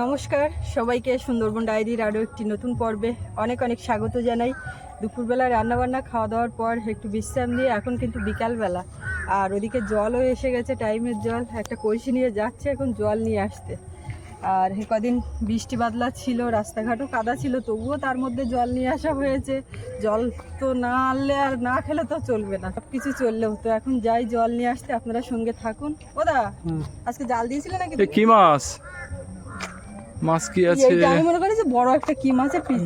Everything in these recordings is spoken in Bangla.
নমস্কার সবাইকে সুন্দরবন ডায়েরির আরও একটি নতুন পর্বে অনেক অনেক স্বাগত জানাই। দুপুরবেলা রান্নাবান্না খাওয়া দাওয়ার পর একটু বিশ্রাম নিয়ে এখন কিন্তু বিকালবেলা। আর ওদিকে জলও এসে গেছে টাইমের জল। একটা কলসি নিয়ে যাচ্ছে এখন জল নিয়ে আসতে। আর কদিন বৃষ্টি বাদলা ছিল রাস্তাঘাটও কাদা ছিল তবুও তার মধ্যে জল নিয়ে আসা হয়েছে। জল তো না আনলে আর না খেলে তো চলবে না। সব কিছু চললেও তো এখন যাই জল নিয়ে আসতে আপনারা সঙ্গে থাকুন। ওদা আজকে জাল দিয়েছিলে নাকি কি মাছ? মাছ কি আছে? আমি মনে করি যে বড় একটা কি মাছের পিস।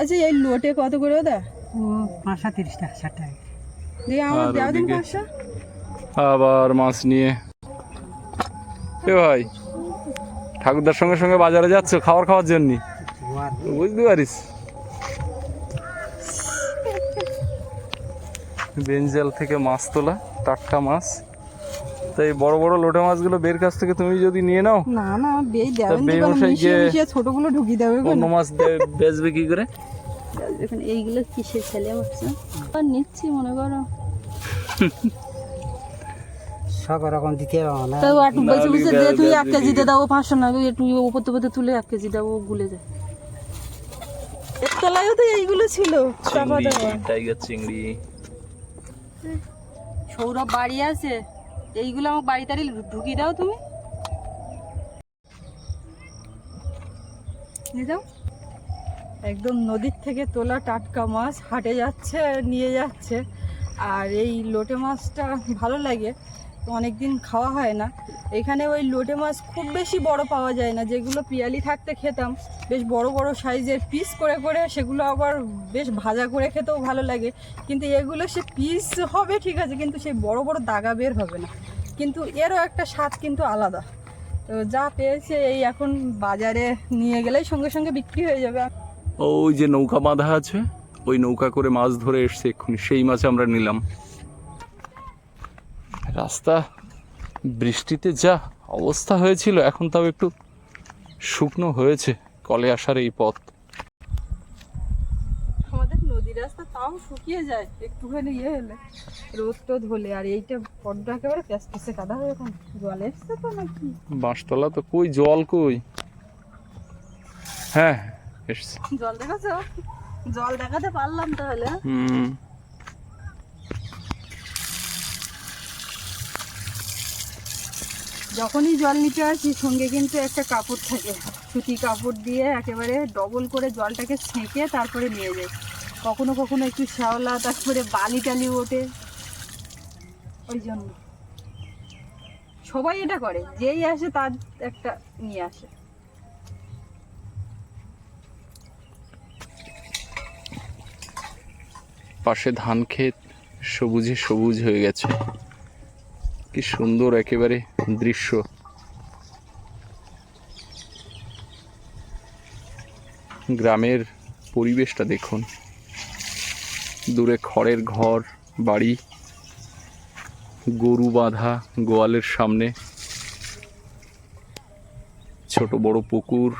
আচ্ছা এই লোটে কত করে ওদা ও পাঁচশো তিরিশ টাকা ষাট টাকা। দিয়ে আমার দেওয়া দিন? পাঁচশো। আবার মাছ নিয়ে। এ ভাই ঠাকুরদার সঙ্গে সঙ্গে বাজারে যাচ্ছ খাবার খাওয়ার জন্য? বুঝতে পারিস। বেঞ্জাল থেকে মাছ তোলা টাটকা মাছ। তাই বড় বড় লোটে মাছগুলো বের কাছ থেকে তুমি যদি নিয়ে নাও না না বেই দেবেন বেই দিবেন মশাই মিশিয়ে যে- মিশিয়ে ছোটগুলো ঢুকিয়ে দেবে অন্য মাছ দে- বেচবে কি করে? এখন এইগুলো কিসের ছেলে মাছ আর নিচ্ছি মনে করো। সব রকম দিতে পারব না। তাও একটু বেশি বেশি দিয়ে তুমি এক কেজি দিয়ে দাও পাঁচশো না একটু উপর থেকে তুলে এক কেজি দাও গুলে যায়। এর তলায়ও তো এইগুলো ছিল। টাইগার চিংড়ি। সৌরভ বাড়ি আছে? এইগুলো আমার বাড়ি তাড়ি ঢুকিয়ে দাও তুমি। একদম নদীর থেকে তোলা টাটকা মাছ হাটে যাচ্ছে, নিয়ে যাচ্ছে। আর এই লোটে মাছটা ভালো লাগে। অনেক দিন খাওয়া হয় না। এখানে ওই লোটে মাছ খুব বেশি বড় পাওয়া যায় না। যেগুলো পিয়ালি থাকতে খেতাম, বেশ বড় বড় সাইজের পিস করে করে সেগুলো আবার বেশ ভাজা করে খেতেও ভালো লাগে। কিন্তু এগুলো সে পিস হবে ঠিক আছে, কিন্তু সেই বড় বড় দাগা বের হবে না। কিন্তু এরও একটা স্বাদ কিন্তু আলাদা। তো যা পেয়েছে এই এখন বাজারে নিয়ে গেলেই সঙ্গে সঙ্গে বিক্রি হয়ে যাবে। ওই যে নৌকা বাঁধা আছে, ওই নৌকা করে মাছ ধরে এসছে এক্ষুনি। সেই মাছ আমরা নিলাম। রাস্তা বৃষ্টিতে যা অবস্থা হয়েছিল এখন তাও একটু শুকনো হয়েছে কলে আসার এই পথ। আমাদের নদী রাস্তা তাও শুকিয়ে যায় একটুখানি ইয়ে হলে। রোদ টোদ হলে আর এইটা বড্ড একেবারে প্যাস প্যাসে কাদা হয়ে এখন জল এসছে তো নাকি? বাঁশতলা তো কই জল কই? হ্যাঁ এসছে। জল দেখাছো জল দেখাতে পারলাম তাহলে হুম। যখনই জল নিতে আসি, সঙ্গে কিন্তু একটা কাপড় থাকে। সুতি কাপড় দিয়ে একেবারে ডবল করে জলটাকে ছেঁকে তারপরে নিয়ে যাই। কখনো কখনো একটু শ্যাওলা, তারপরে বালি টালি ওঠে। ওই জন্য। সবাই এটা করে। যেই আসে তার একটা নিয়ে আসে। পাশে ধান ক্ষেত সবুজে সবুজ হয়ে গেছে। কি সুন্দর একেবারে দৃশ্য। গ্রামের পরিবেশটা দেখুন। দূরে খড়ের ঘর, বাড়ি, গরু বাঁধা গোয়ালের সামনে। ছোট বড় পুকুর,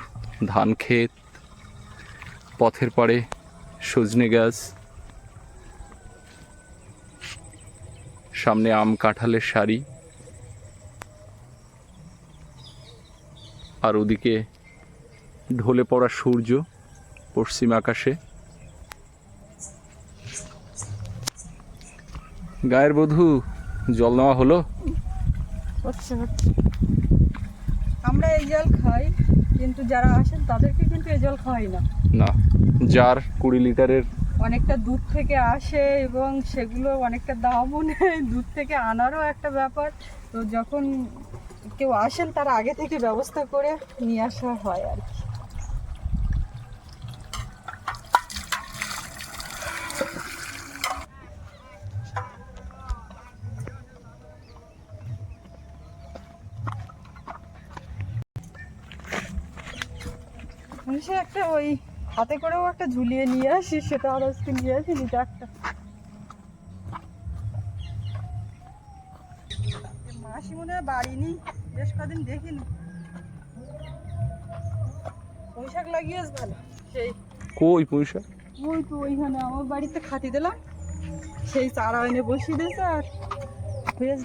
ধান ক্ষেত, পথের পাড়ে সজনে গাছ। সামনে আম কাঁঠালের সারি। আর ওদিকে ঢলে পড়া সূর্য পশ্চিম আকাশে। গায়ের বধূ জল নেওয়া হলো? আমরা এই জল খাই কিন্তু যারা আসেন তাদেরকে কিন্তু এই জল খাওয়াই না। না যার কুড়ি লিটারের অনেকটা দূর থেকে আসে এবং সেগুলো অনেকটা দামও নেয়। দূর থেকে আনারও একটা ব্যাপার। তো যখন কেউ আসেন, তার আগে থেকে ব্যবস্থা করে নিয়ে আসা হয় আর কি। একটা ওই হাতে করেও একটা ঝুলিয়ে নিয়ে আসি সেটা আর আজকে নিয়ে আসি নিটা একটা মাসি মনে হয় বাড়ি নেই বেশ কদিন দেখিনি। পুঁইশাক লাগিয়েছ ভালো? সেই। কই পয়সা ওই তো ওইখানে আমার বাড়িতে খাতি দিলাম সেই চারা এনে বসিয়ে দিয়েছে আর বেশ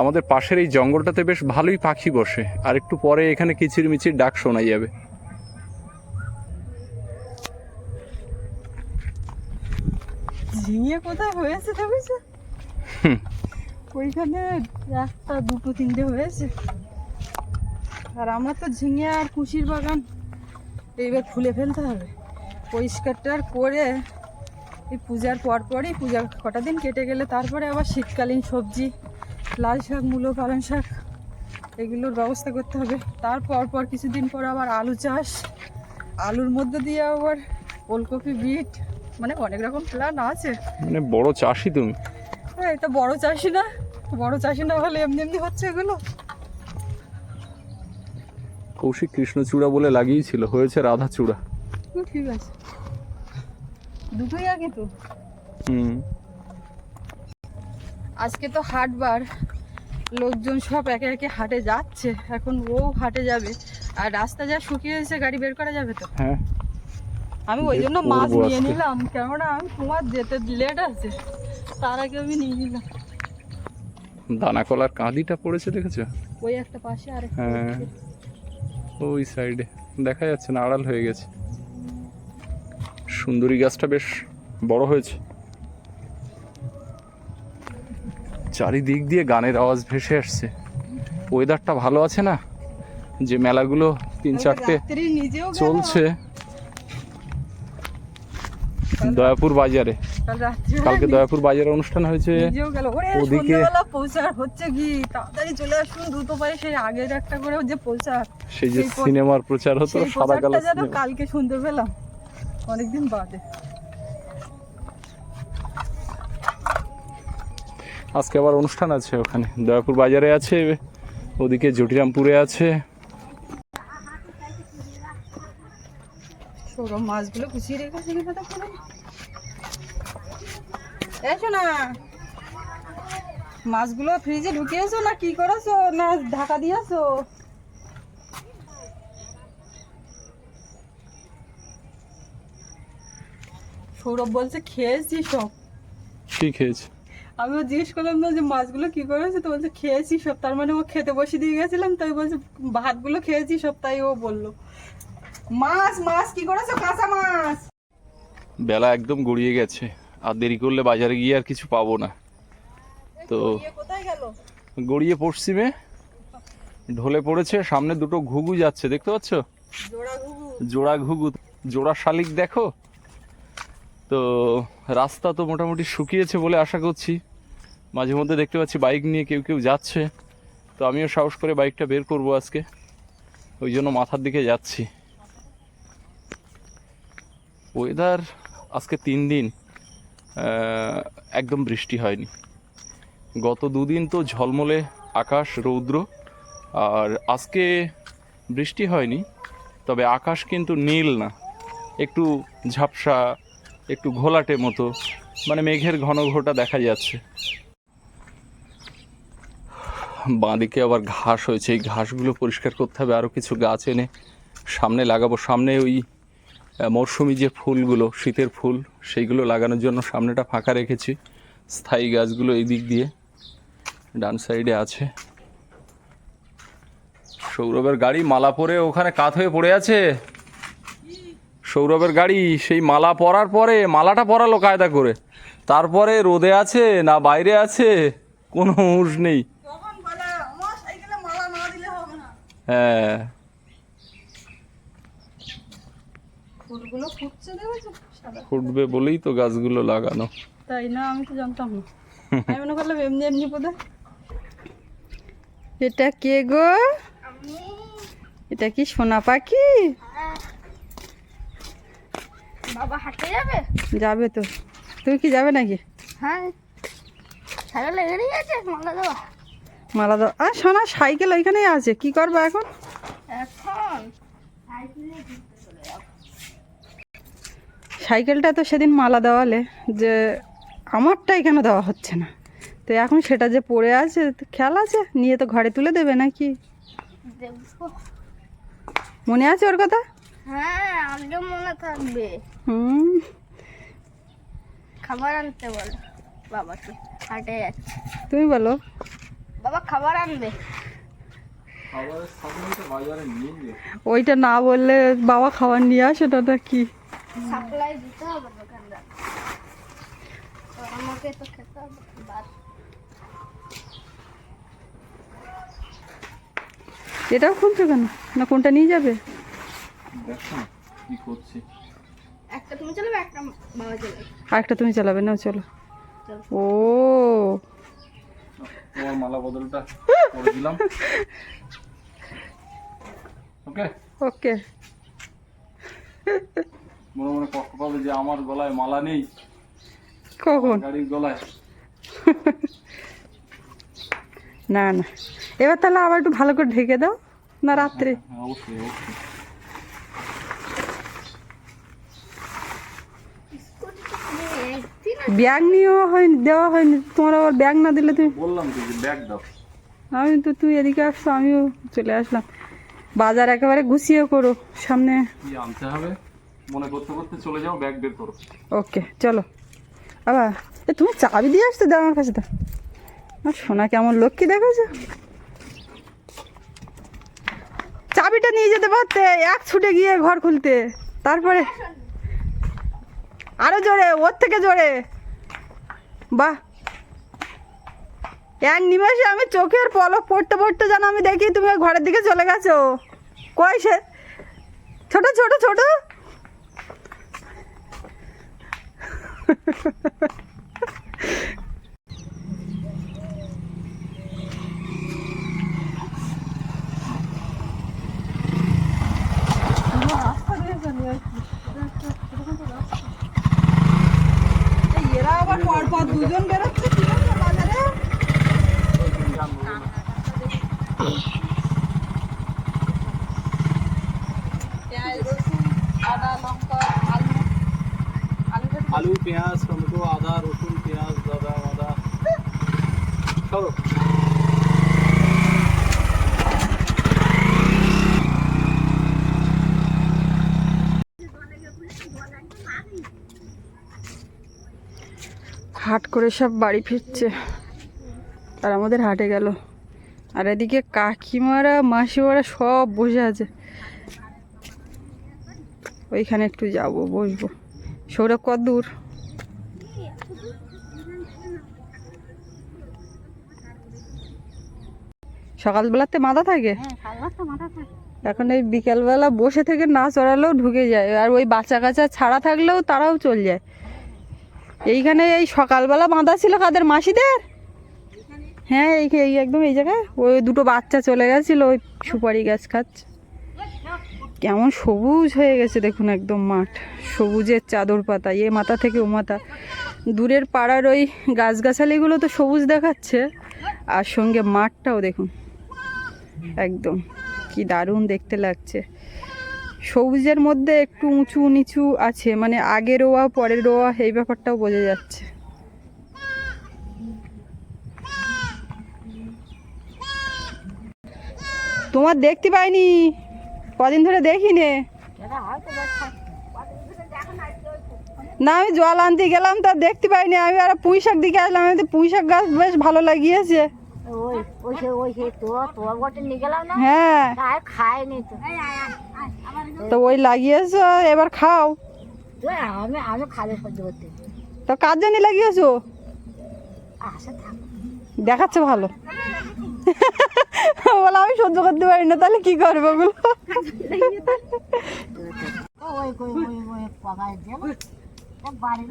আমাদের পাশের এই জঙ্গলটাতে বেশ ভালোই পাখি বসে আর একটু পরে এখানে কিচিরমিচির ডাক শোনা যাবে। ঝিঙে কোথায় হয়েছে দেখেছ। ওইখানে একটা দুটো তিনটে হয়েছে। আর আমার তো ঝিঙে আর কুশির বাগান এইবার খুলে ফেলতে হবে। পরিষ্কারটার করে এই পূজার পর পরই পূজা কটা দিন কেটে গেলে তারপরে আবার শীতকালীন সবজি লাল শাক মূলো পালং শাক এগুলোর ব্যবস্থা করতে হবে। তারপর পর কিছুদিন পর আবার আলু চাষ। আলুর মধ্যে দিয়ে আবার ওলকপি বিট মানে অনেক রকম প্ল্যান আছে। মানে বড় চাষি তুমি? হ্যাঁ এটা বড় চাষি না। বড় চাষি না হলে এমনি এমনি হচ্ছে এগুলো। কৌশিক কৃষ্ণচূড়া বলে লাগিয়েছিল। হয়েছে রাধা চূড়া। ঠিক আছে। দুটোই আগে তো। হুম। আজকে তো হাটবার লোকজন সব একে একে হাটে যাচ্ছে। এখন ও হাটে যাবে আর রাস্তা যা শুকিয়েছে গাড়ি বের করা যাবে তো? হ্যাঁ। আমি ওই জন্য মাছ নিয়ে নিলাম কেননা আমি তোমার যেতে লেট আছে তার আগে আমি নিয়ে নিলাম। দানা কলার কাঁদিটা পড়েছে দেখেছ? ওই একটা পাশে আর হ্যাঁ। ওই সাইডে দেখা যাচ্ছে না আড়াল হয়ে গেছে। সুন্দরী গাছটা বেশ বড় হয়েছে। চারিদিক দিয়ে গানের আওয়াজ ভেসে আসছে। ওয়েদারটা ভালো আছে না? যে মেলাগুলো তিন চারটে চলছে। দয়াপুর বাজারে। কালকে দয়াপুর বাজারে অনুষ্ঠান হয়েছে। ওদিকে- পৌঁছার হচ্ছে কি? তাড়াতাড়ি চলে আসুন দ্রুত পায়ে সেই আগের একটা করে যে পৌঁছার। সেই যে সিনেমার প্রচার হতো সাদা কালো কালকে শুনতে পেলাম অনেকদিন বাদে। আজকে আবার অনুষ্ঠান আছে ওখানে। দয়াপুর বাজারে আছে ওদিকে জটিরামপুরে আছে। সৌরভ মাছগুলো কুচিয়ে রেখেছে কি কথা এসো না মাছগুলো ফ্রিজে ঢুকিয়েছো না কি করেছ? না ঢাকা দিয়েছ? সৌরভ বলছে খেয়েছি সব। কি খেয়েছে? আমিও জিজ্ঞেস করলাম না যে মাছগুলো কি করেছে তো বলছে খেয়েছি সব। তার মানে ও খেতে বসে দিয়ে গেছিলাম তাই বলছে ভাতগুলো খেয়েছি সব। তাই ও বলল মাছ মাছ কি করেছ? কাঁচা মাছ! বেলা একদম গড়িয়ে গেছে আর দেরি করলে বাজারে গিয়ে আর কিছু পাবো না। তো কোথায় গেল? গড়িয়ে পশ্চিমে ঢলে পড়েছে সামনে দুটো ঘুঘু যাচ্ছে দেখতে পাচ্ছ? জোড়া ঘুঘু জোড়া শালিক দেখো। তো রাস্তা তো মোটামুটি শুকিয়েছে বলে আশা করছি। মাঝে মধ্যে দেখতে পাচ্ছি বাইক নিয়ে কেউ কেউ যাচ্ছে। তো আমিও সাহস করে বাইকটা বের করব আজকে। ওই জন্য মাথার দিকে যাচ্ছি। ওয়েদার আজকে তিন দিন একদম বৃষ্টি হয়নি। গত দুদিন তো ঝলমলে আকাশ, রৌদ্র, আর আজকে বৃষ্টি হয়নি, তবে আকাশ কিন্তু নীল না। একটু ঝাপসা একটু ঘোলাটে মতো মানে মেঘের ঘন ঘোটা দেখা যাচ্ছে। বাঁদিকে আবার ঘাস হয়েছে, এই ঘাসগুলো পরিষ্কার করতে হবে আরও কিছু গাছ এনে সামনে লাগাবো। সামনে ওই মরশুমি যে ফুলগুলো, শীতের ফুল, সেইগুলো লাগানোর জন্য সামনেটা ফাঁকা রেখেছি। স্থায়ী গাছগুলো এই দিক দিয়ে, ডান সাইডে আছে। সৌরভের গাড়ি মালা পরে ওখানে কাত হয়ে পড়ে আছে? সৌরভের গাড়ি সেই মালা পরার পরে মালাটা পরালো কায়দা করে। তারপরে রোদে আছে না বাইরে আছে কোনো হুঁশ নেই। তখন বলে আমার সাইকেলে মালা না দিলে হবে না। হ্যাঁ। ফুলগুলো ফুটছে দেখেছ? সাদা ফুটবে বলেই তো গাছগুলো লাগানো। তাই না? আমি তো জানতাম না। আমি মনে করলাম এমনি এমনি বোধ এটা কে গো? এটা কি সোনা পাখি? বাবা হাঁটতে যাবে? যাবে তো। তুমি কি যাবে নাকি? হ্যাঁ। গেছে মালা দেওয়া। মালা দাও আর সোনা সাইকেল ওইখানেই আছে। কি করব এখন? এখন সাইকেলটা তো সেদিন মালা দেওয়ালে যে আমারটাই কেন দেওয়া হচ্ছে না। তো এখন সেটা যে পড়ে আছে খেয়াল আছে? নিয়ে তো ঘরে তুলে দেবে নাকি? মনে আছে ওর কথা? হ্যাঁ আগে মনে থাকবে। হুম। খাবার আনতে বলো বাবাকে হাটে যাচ্ছে। তুমি বলো। বাবা খাবার আনবে? ওইটা না বললে বাবা খাবার নিয়ে আসে ওটা কি? সাপ্লাই দিতে হবে দোকানদার আমাকে তো খেতে হবে এটাও খুলছো কেন? না কোনটা নিয়ে যাবে? দেখো কি করছি। একটা তুমি চালাবে একটা বাবা চালাবে। আরেকটা তুমি চালাবে না চলো। ও। তোমার মালা বদলটা করে দিলাম। ওকে? ওকে। মনে মনে কষ্ট পাবে যে আমার গলায় মালা নেই। কখন? গাড়ির গলায়। না না। এবার তাহলে আবার একটু ভালো করে ঢেকে দাও। না রাত্রে। হ্যাঁ, অবশ্যই অবশ্যই। ব্যাগ নিয়েও হয়নি দেওয়া হয়নি। তোমার আবার ব্যাগ না দিলে তুমি বললাম তো যে ব্যাগ দাও। আমি তো তুই এদিকে আসছো আমিও চলে আসলাম। বাজার একেবারে গুছিয়ে করো সামনে। আনতে হবে? মনে করতে করতে চলে যাও ব্যাগ বের করো। ওকে চলো। আবার এ তুমি চাবি দিয়ে আসতে দাও আমার কাছে দাও আর সোনা কেমন লক্ষ্মী দেখেছ? চাবিটা নিয়ে যেতে পারতে এক ছুটে গিয়ে ঘর খুলতে। তারপরে আরও জোরে ওর থেকে জোরে। বাহ। এক নিমেষে আমি চোখের পলক পড়তে পড়তে যেন আমি দেখি তুমি ঘরের দিকে চলে গেছো। কয় সে? ছোট ছোট ছোট এরা আবার পর পর দুজন বেরোচ্ছে ঠিক আছে বাজারে পেঁয়াজ রসুন আদা লঙ্কা আলু আলুটা আলু পেঁয়াজ টমেটো আদা রসুন পেঁয়াজ দাদা আদা চলো হাট করে সব বাড়ি ফিরছে। আর আমাদের হাটে গেল। আর এদিকে কাকিমারা মাসিমারা সব বসে আছে। ওইখানে একটু যাব বসবো। সৌরভ কত দূর? সকালবেলাতে মাথা থাকে? এখন এই বিকেলবেলা বসে থেকে না চড়ালেও ঢুকে যায়। আর ওই বাচ্চা কাচ্চা ছাড়া থাকলেও তারাও চল যায়। এইখানে এই সকালবেলা বাঁধা ছিল কাদের মাসিদের? হ্যাঁ এই এই একদম এই জায়গায়। ওই দুটো বাচ্চা চলে গেছিল, ওই সুপারি গাছ খাচ্ছে। কেমন সবুজ হয়ে গেছে দেখুন একদম মাঠ। সবুজের চাদর পাতা, এ মাথা থেকে ও মাথা। দূরের পাড়ার ওই গাছগাছালিগুলো তো সবুজ দেখাচ্ছে। আর সঙ্গে মাঠটাও দেখুন। একদম কি দারুণ দেখতে লাগছে। সবুজের মধ্যে একটু উঁচু নিচু আছে মানে আগের রোয়া, পরের রোয়া, এই ব্যাপারটাও বোঝা যাচ্ছে। তোমার দেখতে পাইনি? কদিন ধরে দেখিনি? না, আমি জল আনতে গেলাম, তা দেখতে পাইনি। আমি আর পুঁই শাক দিকে আসলাম, আমি পুঁই শাক গাছ বেশ ভালো লাগিয়েছে। হ্যাঁ তো তো ওই লাগিয়েছো এবার খাও তো আমি আমি সহ্য করতে তো কার জন্য লাগিয়েছো দেখাচ্ছে ভালো বলে আমি সহ্য করতে পারি না তাহলে কি করব ওগুলো ওই ওই ওই ওই পাকায় দেব বাড়ি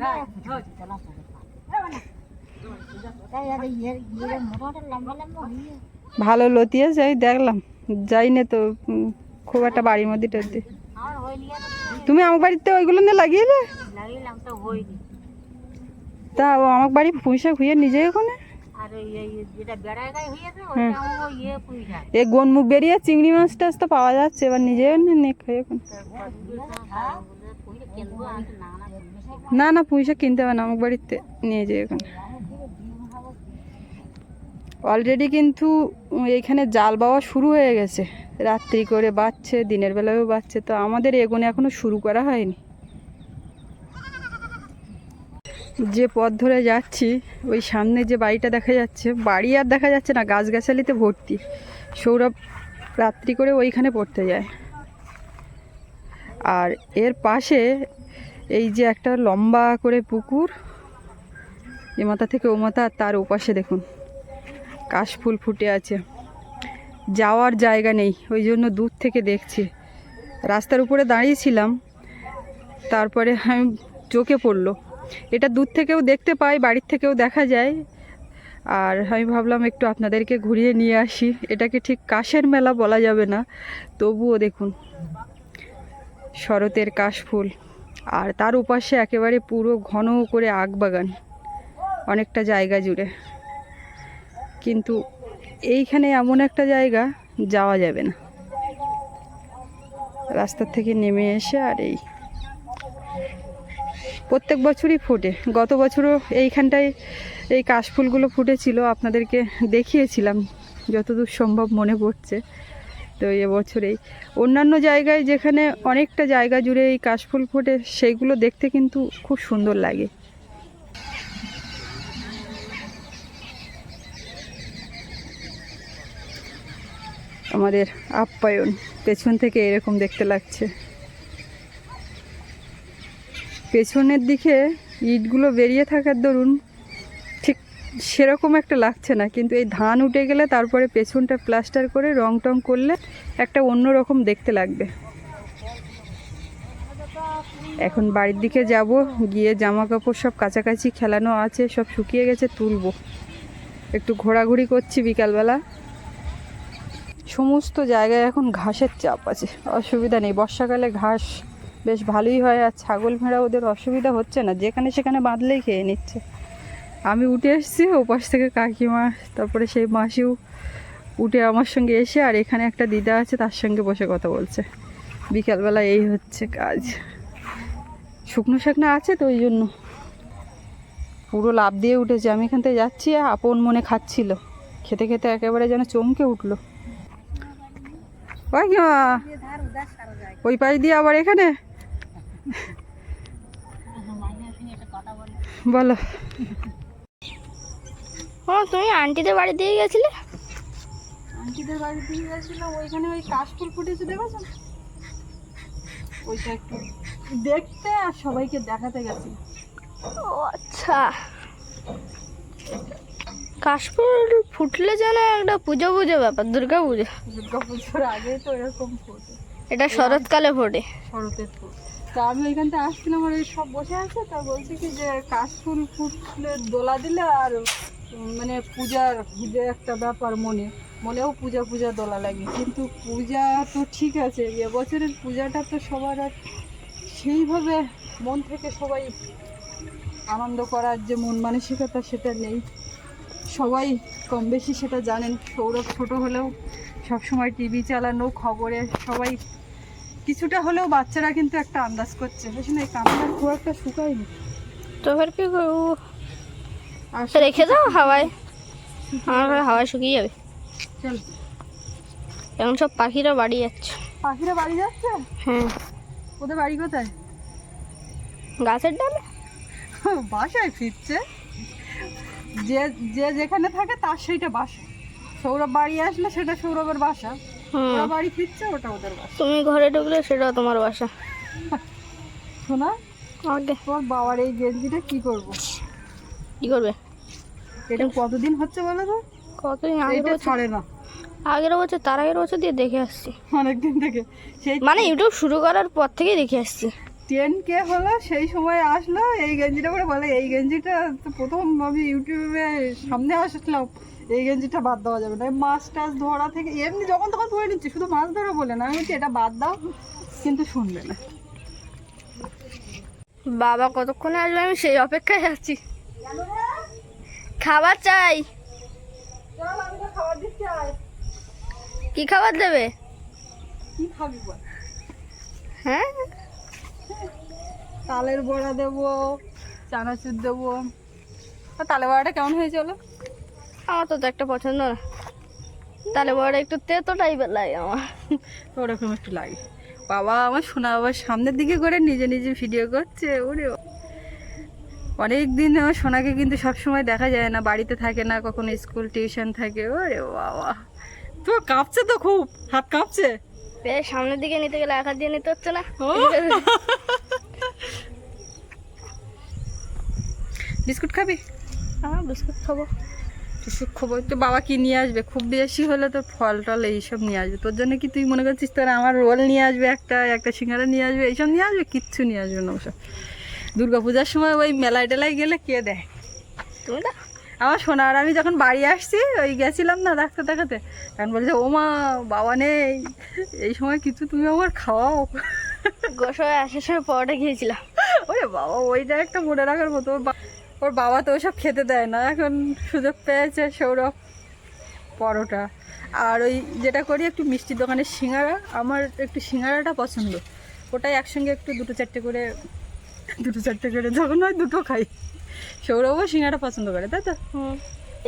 ভালো লতিয়েছে আমি দেখলাম। যাই না তো খুব একটা বাড়ির মধ্যে টদ্দি তুমি আমার বাড়িতে ওইগুলো নিয়ে লাগিয়েলে? তো ও আমার বাড়ি পুঁইশা খুঁয়ে নিজে ওখানে? পুইটা এ গোনমুখ বেরিয়ে চিংড়ি মাছ টাছ তো পাওয়া যাচ্ছে, এবার নিজে না না পুঁইশা কিনতে হবে না আমার বাড়িতে নিয়ে যাই ওখানে। অলরেডি কিন্তু এইখানে জাল বাওয়া শুরু হয়ে গেছে। রাত্রি করে বাচ্ছে দিনের বেলায়ও বাচ্ছে তো আমাদের এগোনে এখনও শুরু করা হয়নি। যে পথ ধরে যাচ্ছি, ওই সামনে যে বাড়িটা দেখা যাচ্ছে, বাড়ি আর দেখা যাচ্ছে না, গাছগাছালিতে ভর্তি। সৌরভ রাত্রি করে ওইখানে পড়তে যায়। আর এর পাশে এই যে একটা লম্বা করে পুকুর, এ মাথা থেকে ও মাথা তার ওপাশে দেখুন। কাশফুল ফুটে আছে। যাওয়ার জায়গা নেই, ওই জন্য দূর থেকে দেখছি। রাস্তার উপরে দাঁড়িয়েছিলাম, তারপরে আমি চোখে পড়ল। এটা দূর থেকেও দেখতে পাই, বাড়ির থেকেও দেখা যায়। আর আমি ভাবলাম একটু আপনাদেরকে ঘুরিয়ে নিয়ে আসি। এটাকে ঠিক কাশের মেলা বলা যাবে না? তবুও দেখুন, শরতের কাশফুল আর তার উপাশে একেবারে পুরো ঘন করে আগ বাগান, অনেকটা জায়গা জুড়ে। কিন্তু এইখানে এমন একটা জায়গা, যাওয়া যাবে না। রাস্তার থেকে নেমে এসে আর এই প্রত্যেক বছরই ফোটে। গত বছরও এইখানটায় এই কাশফুলগুলো ফুটেছিল, আপনাদেরকে দেখিয়েছিলাম, যতদূর সম্ভব মনে পড়ছে। তো এবছরেই অন্যান্য জায়গায় যেখানে অনেকটা জায়গা জুড়ে এই কাশফুল ফোটে সেইগুলো দেখতে কিন্তু খুব সুন্দর লাগে। আমাদের আপ্যায়ন, পেছন থেকে এরকম দেখতে লাগছে। পেছনের দিকে ইটগুলো বেরিয়ে থাকার দরুন ঠিক সেরকম একটা লাগছে না, কিন্তু এই ধান উঠে গেলে তারপরে পেছনটা প্লাস্টার করে রং টং করলে একটা অন্য রকম দেখতে লাগবে। এখন বাড়ির দিকে যাব, গিয়ে জামা কাপড় সব কাছাকাছি খেলানো আছে, সব শুকিয়ে গেছে, তুলবো। একটু ঘোরাঘুরি করছি বিকালবেলা। সমস্ত জায়গায় এখন ঘাসের চাপ আছে। অসুবিধা নেই। বর্ষাকালে ঘাস বেশ ভালোই হয় আর ছাগল ভেড়া ওদের অসুবিধা হচ্ছে না। যেখানে সেখানে বাঁধলেই খেয়ে নিচ্ছে। আমি উঠে এসেছি, ওপাশ থেকে কাকিমা, তারপরে সেই মাসিও উঠে আমার সঙ্গে এসে আর এখানে একটা দিদা আছে, তার সঙ্গে বসে কথা বলছে। বিকালবেলা এই হচ্ছে কাজ। শুকনো শাকনা আছে তো ওই জন্য। পুরো লাভ দিয়ে উঠেছে। আমি এখান থেকে যাচ্ছি, আপন মনে খাচ্ছিল। খেতে খেতে একেবারে যেন চমকে উঠল। ওই কি ওই পাশ দিয়ে আবার এখানে? বলো। ও তুমি আন্টিদের বাড়ি দিয়ে গেছিলে? আন্টিদের বাড়ি দিয়ে গেছিলাম ওইখানে ওই কাশফুল ফুটেছে দেখেছ? ওইটা একটু দেখতে আর সবাইকে দেখাতে গেছি। ও আচ্ছা। কাশফুল ফুটলে যেন একটা পুজো পুজো ব্যাপার দুর্গা পুজো। দুর্গা পুজোর আগেই তো এরকম ফোটে। এটা শরৎকালে ফোটে। শরতের ফুল তা আমি ওইখানটা আসছিলাম আর সব বসে আছে তা বলছে কি যে কাশফুল ফুটলে দোলা দিলে আর মানে পূজার যে একটা ব্যাপার মনে মনেও পূজা পূজা দোলা লাগে। কিন্তু পূজা তো ঠিক আছে এবছরের পূজাটা তো সবার আর সেইভাবে মন থেকে সবাই আনন্দ করার যে মন মানসিকতা সেটা নেই। সবাই কম বেশি সেটা জানেন সৌরভ ছোট হলেও সবসময় টিভি চালানো খবরে সবাই কিছুটা হলেও বাচ্চারা কিন্তু একটা আন্দাজ করছে। বেশ না এই কামড়ার খুব একটা শুকায়নি। তো এবার কি করব রেখে দাও হাওয়ায়। আমার হাওয়ায় শুকিয়ে যাবে। চল। এখন সব পাখিরা বাড়ি যাচ্ছে। পাখিরা বাড়ি যাচ্ছে? হ্যাঁ। ওদের বাড়ি কোথায়? গাছের ডালে। বাসায় ফিরছে? যে যে যেখানে থাকে তার সেইটা বাসা। সৌরভ বাড়ি আসলে সেটা সৌরভের বাসা। ওরা বাড়ি ফিরছে ওটা ওদের বাসা। তুমি ঘরে ঢুকলে সেটাও তোমার বাসা। শোনা আগে। তোর বাবার এই গেঞ্জিটা কি করব? কি করবে? এটা কতদিন হচ্ছে বলো তো? কতদিন? এটা বছর ছাড়ে না। আগের বছর তার আগের বছর দিয়ে দেখে আসছি। অনেকদিন থেকে। সেই মানে ইউটিউব শুরু করার পর থেকেই দেখে আসছি। টেন কে হলো সেই সময় আসলো এই গেঞ্জিটা করে বলে এই গেঞ্জিটা তো প্রথম আমি ইউটিউবে সামনে আসলাম এই গেঞ্জিটা বাদ দেওয়া যাবে না। মাছ টাছ ধরা থেকে এমনি যখন তখন ধরে নিচ্ছে শুধু মাছ ধরা বলে না আমি বলছি এটা বাদ দাও। কিন্তু শুনবে না। বাবা কতক্ষণে আসবে? আমি সেই অপেক্ষায় আছি। খাবার চাই। কি খাবার দেবে? কি খাবি হ্যাঁ? তালের বড়া দেবো চানাচুর দেবো। আর তালের বড়াটা কেমন হয়েছে বলো? আমার তো একটা পছন্দ না। তাহলে বড় একটু তেতো টাইপের লাগে আমার। ওরকম একটু লাগে। বাবা আমার সোনা বাবার সামনের দিকে করে নিজে নিজে ভিডিও করছে ওরে। অনেক দিন আমার সোনাকে কিন্তু সবসময় দেখা যায় না বাড়িতে থাকে না কখনো স্কুল টিউশন থাকে ওরে বাবা। তো কাঁপছে তো খুব হাত কাঁপছে? সামনের দিকে নিতে গেলে এক হাত দিয়ে নিতে হচ্ছে না। বিস্কুট খাবি? হ্যাঁ বিস্কুট খাব। বিস্কুট খাব? তো বাবা কি নিয়ে আসবে? খুব বেশি হলে তো ফল টল এইসব নিয়ে আসবে। তোর জন্য কি তুই মনে করছিস তোর আমার রোল নিয়ে আসবে একটা একটা সিঙ্গারা নিয়ে আসবে এইসব নিয়ে আসবে? কিচ্ছু নিয়ে আসবে না ওসব। দুর্গা পূজার সময় ওই মেলায় টেলায় গেলে কে দেয়? তুমি না আমার সোনা আর আমি যখন বাড়ি আসছি ওই গেছিলাম না ডাক্তার দেখাতে তখন বলছে ও মা বাবা নেই। এই সময় কিছু তুমি আমার খাওয়াও। গোসলে আসার সময় পরোটা খেয়েছিলাম। ওরে বাবা ওইটা একটা মনে রাখার মতো। ওর বাবা তো ওসব খেতে দেয় না। এখন সুযোগ পেয়েছে সৌরভ পরোটা। আর ওই যেটা করি একটু মিষ্টির দোকানের সিঙ্গারা। আমার একটু সিঙ্গারাটা পছন্দ। ওটাই একসঙ্গে একটু দুটো চারটে করে দুটো চারটে করে যখন হয় দুটো খাই। সৌরভও সিঙ্গারা পছন্দ করে তাই তো? হুম।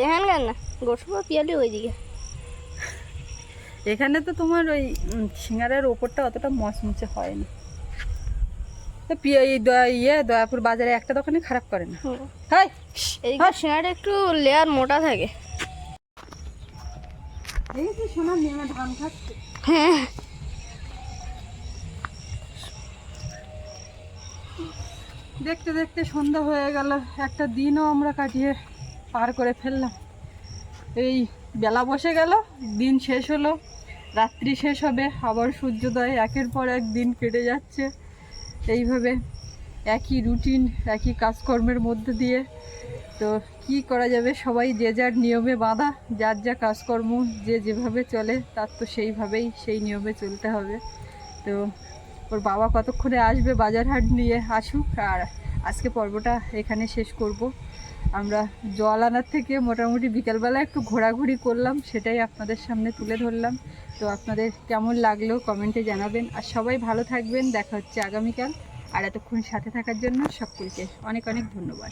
এখানকার না গোসল পিয়ালি ওইদিকে। এখানে তো তোমার ওই সিঙ্গারার ওপরটা অতটা মচমচে হয় না। তো পি- এই দয়া ইয়ে দয়াপুর বাজারে একটা দোকানে খারাপ করে না। হাই। এদিকে সিঙ্গাটা একটু লেয়ার মোটা থাকে। এই যে সোনা নেমে ধান খাচ্ছে। হ্যাঁ। দেখতে দেখতে সন্ধ্যা হয়ে গেল। একটা দিনও আমরা কাটিয়ে পার করে ফেললাম। এই বেলা বসে গেল দিন শেষ হলো রাত্রি শেষ হবে আবার সূর্যোদয় একের পর এক দিন কেটে যাচ্ছে। এইভাবে একই রুটিন একই কাজকর্মের মধ্যে দিয়ে। তো কি করা যাবে? সবাই যে যার নিয়মে বাঁধা, যার যা কাজকর্ম, যে যেভাবে চলে, তার তো সেইভাবেই সেই নিয়মে চলতে হবে। তো ওর বাবা কতক্ষণে আসবে বাজার হাট নিয়ে আসুক, আর আজকে পর্বটা এখানে শেষ করব। আমরা জল আনার থেকে মোটামুটি বিকালবেলা একটু ঘোরাঘুরি করলাম, সেটাই আপনাদের সামনে তুলে ধরলাম। তো আপনাদের কেমন লাগল কমেন্টে জানাবেন। আর সবাই ভালো থাকবেন, দেখা হচ্ছে আগামীকাল। আর এতক্ষণ সাথে থাকার জন্য সকলকে অনেক অনেক ধন্যবাদ।